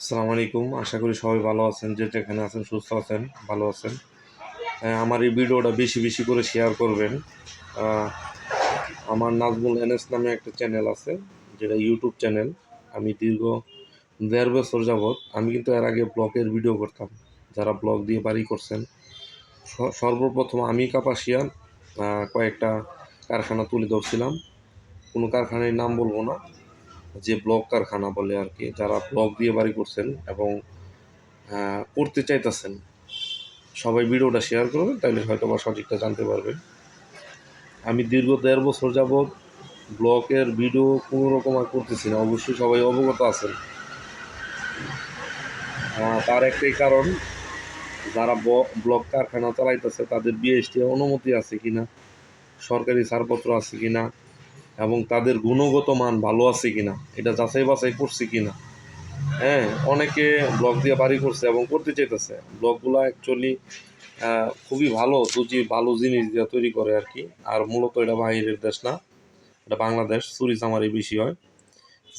আসসালামু আলাইকুম। আশা করি সবাই ভালো আছেন যে যেখানে আছেন সুস্থ আছেন ভালো আছেন। হ্যাঁ, আমার এই ভিডিওটা বেশি বেশি করে শেয়ার করবেন। আমার নাজমুল এনএস নামে একটা চ্যানেল আছে যেটা ইউটিউব চ্যানেল আমি দীর্ঘ দেড় বছর যাবৎ আমি কিন্তু এর আগে ব্লগের ভিডিও করতাম। যারা ব্লগ দিয়ে বাড়ি করছেন সর্বপ্রথম আমি কাপাসিয়ান কয়েকটা কারখানা তুলে ধরছিলাম। কোনো কারখানার নাম বলব না। যে ব্লক কারখানা বলে আর কি, যারা ব্লক দিয়ে বাড়ি করছেন এবং করতে চাইতেছেন, সবাই ভিডিওটা শেয়ার করবেন, তাহলে হয়তো বা সঠিকটা জানতে পারবেন। আমি দীর্ঘ দেড় বছর যাবৎ ব্লকের ভিডিও কোনো রকম আর করতেছি না, অবশ্যই সবাই অবগত আছেন। তার একটাই কারণ, যারা ব্লক কারখানা চালাইতেছে, তাদের বিএসটি অনুমতি আছে কিনা, সরকারি ছাড়পত্র আছে কিনা এবং তাদের গুণগত মান ভালো আছে কিনা, এটা যাচাই বাছাই করছে কিনা। হ্যাঁ অনেকে ব্লগ দিয়ে বাড়ি করছে এবং করতে চাইতেছে। ব্লগগুলো অ্যাকচুয়ালি খুবই ভালো দুজি ভালো জিনিস দিয়ে তৈরি করে আর কি। আর মূলত এটা বাইরের দেশ না, এটা বাংলাদেশ, চুরি চামারি বেশি হয়।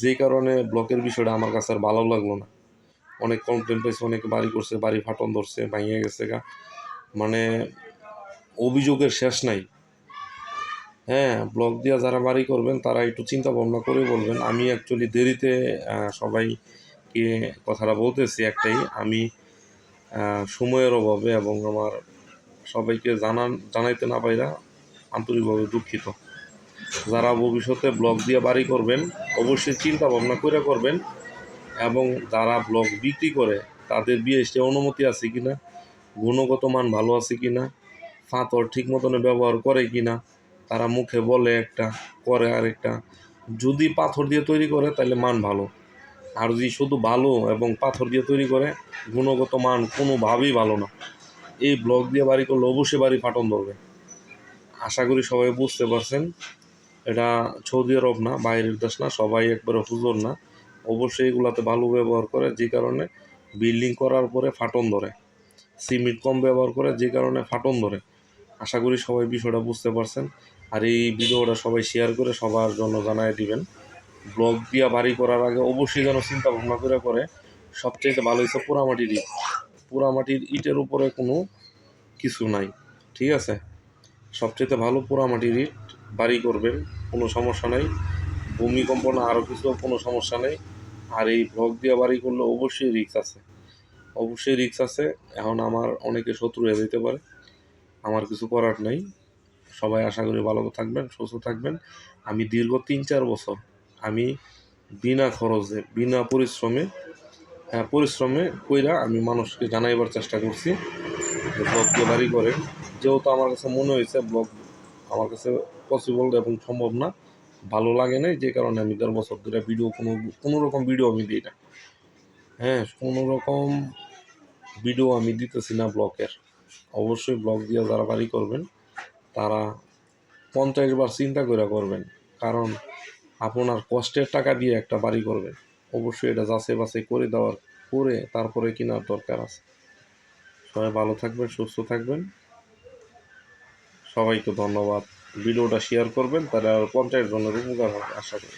যেই কারণে ব্লকের বিষয়টা আমার কাছে আর ভালো লাগল না। অনেক কমপ্লেন পেয়েছে, অনেকে বাড়ি করছে, বাড়ি ফাটন ধরছে, ভাঙিয়ে গেছে গা। মানে অভিযোগের শেষ নাই। হ্যাঁ ব্লগ দিয়ে যারা বাড়ি করবেন, তারা একটু চিন্তা ভাবনা করে বলবেন। আমি অ্যাকচুয়ালি দেরিতে সবাইকে কথাটা বলতেছি একটাই। আমি সময়ের অভাবে এবং আমার সবাইকে জানান, জানাইতে না পাইরা আন্তরিকভাবে দুঃখিত। যারা ভবিষ্যতে ব্লগ দিয়ে বাড়ি করবেন, অবশ্যই চিন্তা ভাবনা করে করবেন এবং যারা ব্লগ বিক্রি করে, তাদের বিএসটি অনুমতি আছে কিনা, গুণগত মান ভালো আছে কিনা ফাতর ঠিক মতনে ব্যবহার করে কিনা তারা মুখে বলে একটা, করে আরেকটা। যদি পাথর দিয়ে তৈরি করে, তাহলে মান ভালো। আর যদি শুধু ভালো এবং পাথর দিয়ে তৈরি করে, গুণগত মান কোনোভাবেই ভালো না। এই ব্লক দিয়ে বাড়ি করলে অবশ্যই বাড়ি ফাটন ধরবে। আশা করি সবাই বুঝতে পারছেন। এটা সৌদি আরব না, বাইরের দেশ না, সবাই একবারে হুজুর না। অবশ্যই এগুলাতে ভালো ব্যবহার করে, যে কারণে বিল্ডিং করার পরে ফাটন ধরে। সিমেন্ট কম ব্যবহার করে, যে কারণে ফাটন ধরে। আশা করি সবাই বিষয়টা বুঝতে পারছেন। আর এই ভিডিওটা সবাই শেয়ার করে সবার জন্য জানাই দিবেন। ব্লগ দিয়া বাড়ি করার আগে অবশ্যই যেন চিন্তা ভাবনা করে করে। সবচেয়ে ভালো হচ্ছে পোড়ামাটির ইট। পোড়ামাটির ইটের উপরে কোনো কিছু নাই, ঠিক আছে? সবচেয়ে ভালো পোড়ামাটির ইট বাড়ি করবেন, কোনো সমস্যা নেই। ভূমিকম্প না আরও কিছু, কোনো সমস্যা নেই। আর এই ব্লগ দিয়ে বাড়ি করলে অবশ্যই রিক্স আছে। অবশ্যই রিক্স আছে। এখন আমার অনেকে শত্রু হয়ে যেতে পারে। আমার কিছু করার নাই। সবাই আশা করি ভালো থাকবেন, সুস্থ থাকবেন। আমি দীর্ঘ তিন চার বছর আমি বিনা খরচে, বিনা পরিশ্রমে হ্যাঁ পরিশ্রমে কইরা আমি মানুষকে জানাইবার চেষ্টা করছি। ব্লগ বাড়ি করে যেহেতু আমার কাছে মনে হয়েছে ব্লগ আমার কাছে পসিবল এবং সম্ভব না, ভালো লাগে নাই, যে কারণে আমি দেড় বছর ধরে ভিডিও কোনো কোনো রকম ভিডিও আমি দিই না। হ্যাঁ কোনো রকম ভিডিও আমি দিতেছি না ব্লকের অবশ্যই ব্লগ দিয়ে যারা বাড়ি করবেন তারা পঞ্চাশ বার চিন্তা করে করবেন, কারণ আপনার কষ্টের টাকা দিয়ে একটা বাড়ি করবেন। অবশ্যই এটা যাচাই বাছাই করে দেওয়ার করে তারপরে কেনার দরকার আছে। সবাই ভালো থাকবেন, সুস্থ থাকবেন। সবাইকে ধন্যবাদ। ভিডিওটা শেয়ার করবেন, তাহলে আর পঞ্চায়েত জনের উপকার হবে, আশা করি।